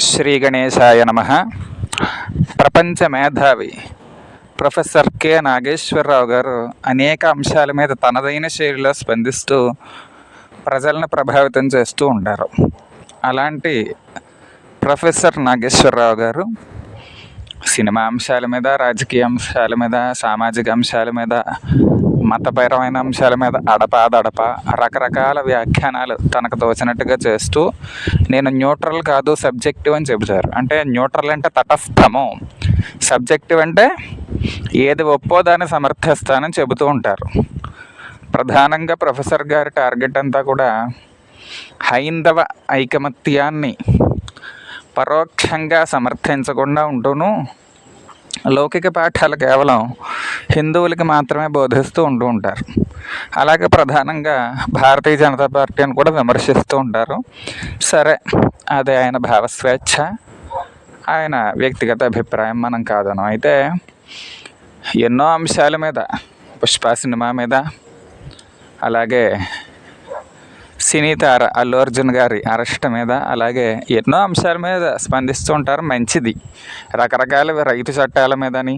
శ్రీ గణేశాయ నమ. ప్రపంచ మేధావి ప్రొఫెసర్ కె నాగేశ్వరరావు గారు అనేక అంశాల మీద తనదైన శైలిలో స్పందిస్తూ ప్రజలను ప్రభావితం చేస్తూ ఉంటారు. అలాంటి ప్రొఫెసర్ నాగేశ్వరరావు గారు సినిమా అంశాల మీద రాజకీయ అంశాల మీద సామాజిక అంశాల మీద మతపరమైన అంశాల మీద అడపాదడప రకరకాల వ్యాఖ్యానాలు తనకు తోచినట్టుగా చేస్తూ నేను న్యూట్రల్ కాదు సబ్జెక్టివ్ అని చెబుతారు. అంటే న్యూట్రల్ అంటే తటస్థము. సబ్జెక్టివ్ అంటే ఏది ఒప్పో దాన్ని సమర్థిస్తానని చెబుతూ ఉంటారు. ప్రధానంగా ప్రొఫెసర్ గారి టార్గెట్ అంతా కూడా హైందవ ఐకమత్యాన్ని పరోక్షంగా సమర్థించకుండా ఉంటూను లౌకిక పాఠాలు కేవలం హిందువులకి మాత్రమే బోధిస్తూ ఉంటూ ఉంటారు. అలాగే ప్రధానంగా భారతీయ జనతా పార్టీని కూడా విమర్శిస్తూ ఉంటారు. సరే అది ఆయన భావస్వేచ్ఛ ఆయన వ్యక్తిగత అభిప్రాయం మనం కాదను అయితే ఎన్నో అంశాల మీద పుష్ప సినిమా మీద అలాగే సినీ తార అల్లు అర్జున్ గారి అరెస్ట్ మీద అలాగే ఎన్నో అంశాల మీద స్పందిస్తూ ఉంటారు. మంచిది. రకరకాల రైతు చట్టాల మీదని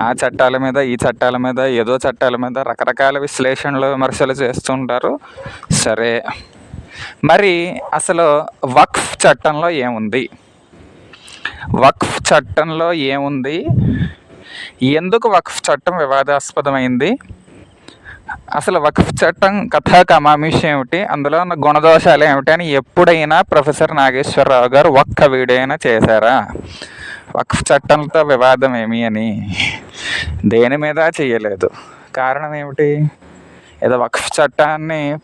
ఆ చట్టాల మీద ఈ చట్టాల మీద ఏదో చట్టాల మీద రకరకాల విశ్లేషణలు విమర్శలు చేస్తూ ఉంటారు. సరే. మరి అసలు వక్ఫ్ చట్టంలో ఏముంది? వక్ఫ్ చట్టంలో ఏముంది? ఎందుకు వక్ఫ్ చట్టం వివాదాస్పదమైంది? అసలు వక్ఫ్ చట్టం కథ కమామిషి ఏమిటి అందులో ఉన్న గుణదోషాలు ఏమిటి అని ఎప్పుడైనా ప్రొఫెసర్ నాగేశ్వరరావు గారు ఒక్క వీడియో అయినా చేశారా? వక్ఫ్ చట్టంతో వివాదం ఏమి అని? దేని మీద చేయలేదు. కారణం ఏమిటి? ఏదో వక్ఫ్ చట్టాన్ని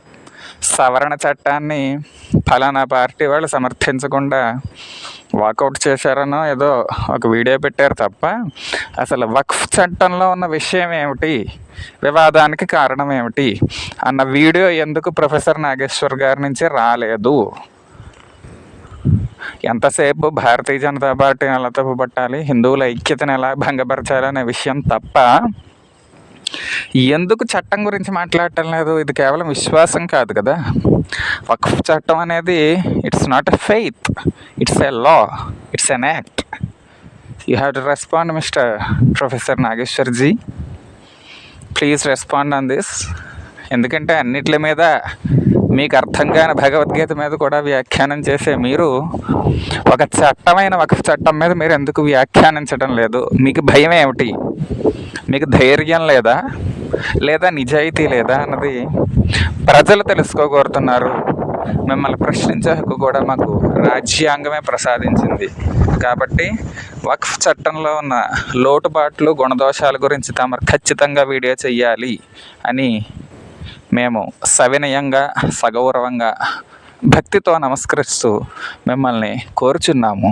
సవరణ చట్టాన్ని ఫలానా పార్టీ వాళ్ళు సమర్థించకుండా వాకౌట్ చేశారనో ఏదో ఒక వీడియో పెట్టారు తప్ప అసలు వక్ఫ్ చట్టంలో ఉన్న విషయం ఏమిటి? వివాదానికి కారణం ఏమిటి? అన్న వీడియో ఎందుకు ప్రొఫెసర్ నాగేశ్వర్ గారి నుంచి రాలేదు? ఎంతసేపు భారతీయ జనతా పార్టీని ఎలా తప్పుపట్టాలి హిందువుల ఐక్యతను ఎలా భంగపరచాలి అనే విషయం తప్ప ఎందుకు చట్టం గురించి మాట్లాడటం లేదు? ఇది కేవలం విశ్వాసం కాదు కదా. వక్ఫ్ చట్టం అనేది it's not a faith it's a law it's an act you have to respond mister professor Nageshwar ji please respond on this ఎందుకంటే అన్నిటి మీద మీకు అర్థం కాని భగవద్గీత మీద కూడా వ్యాఖ్యానం చేసే మీరు ఒక చట్టమైన ఒక చట్టం మీద మీరు ఎందుకు వ్యాఖ్యానించడం లేదు? మీకు భయం ఏమిటి? మీకు ధైర్యం లేదా? లేదా నిజాయితీ లేదా అన్నది ప్రజలు తెలుసుకోగోరుతున్నారు. మిమ్మల్ని ప్రశ్నించే హక్కు కూడా మాకు రాజ్యాంగమే ప్రసాదించింది. కాబట్టి వక్ఫ్ చట్టంలో ఉన్న లోటుబాట్లు గుణదోషాల గురించి తమరు ఖచ్చితంగా వీడియో చెయ్యాలి అని మేము సవినయంగా సగౌరవంగా భక్తితో నమస్కరిస్తూ మిమ్మల్ని కోరుచున్నాము.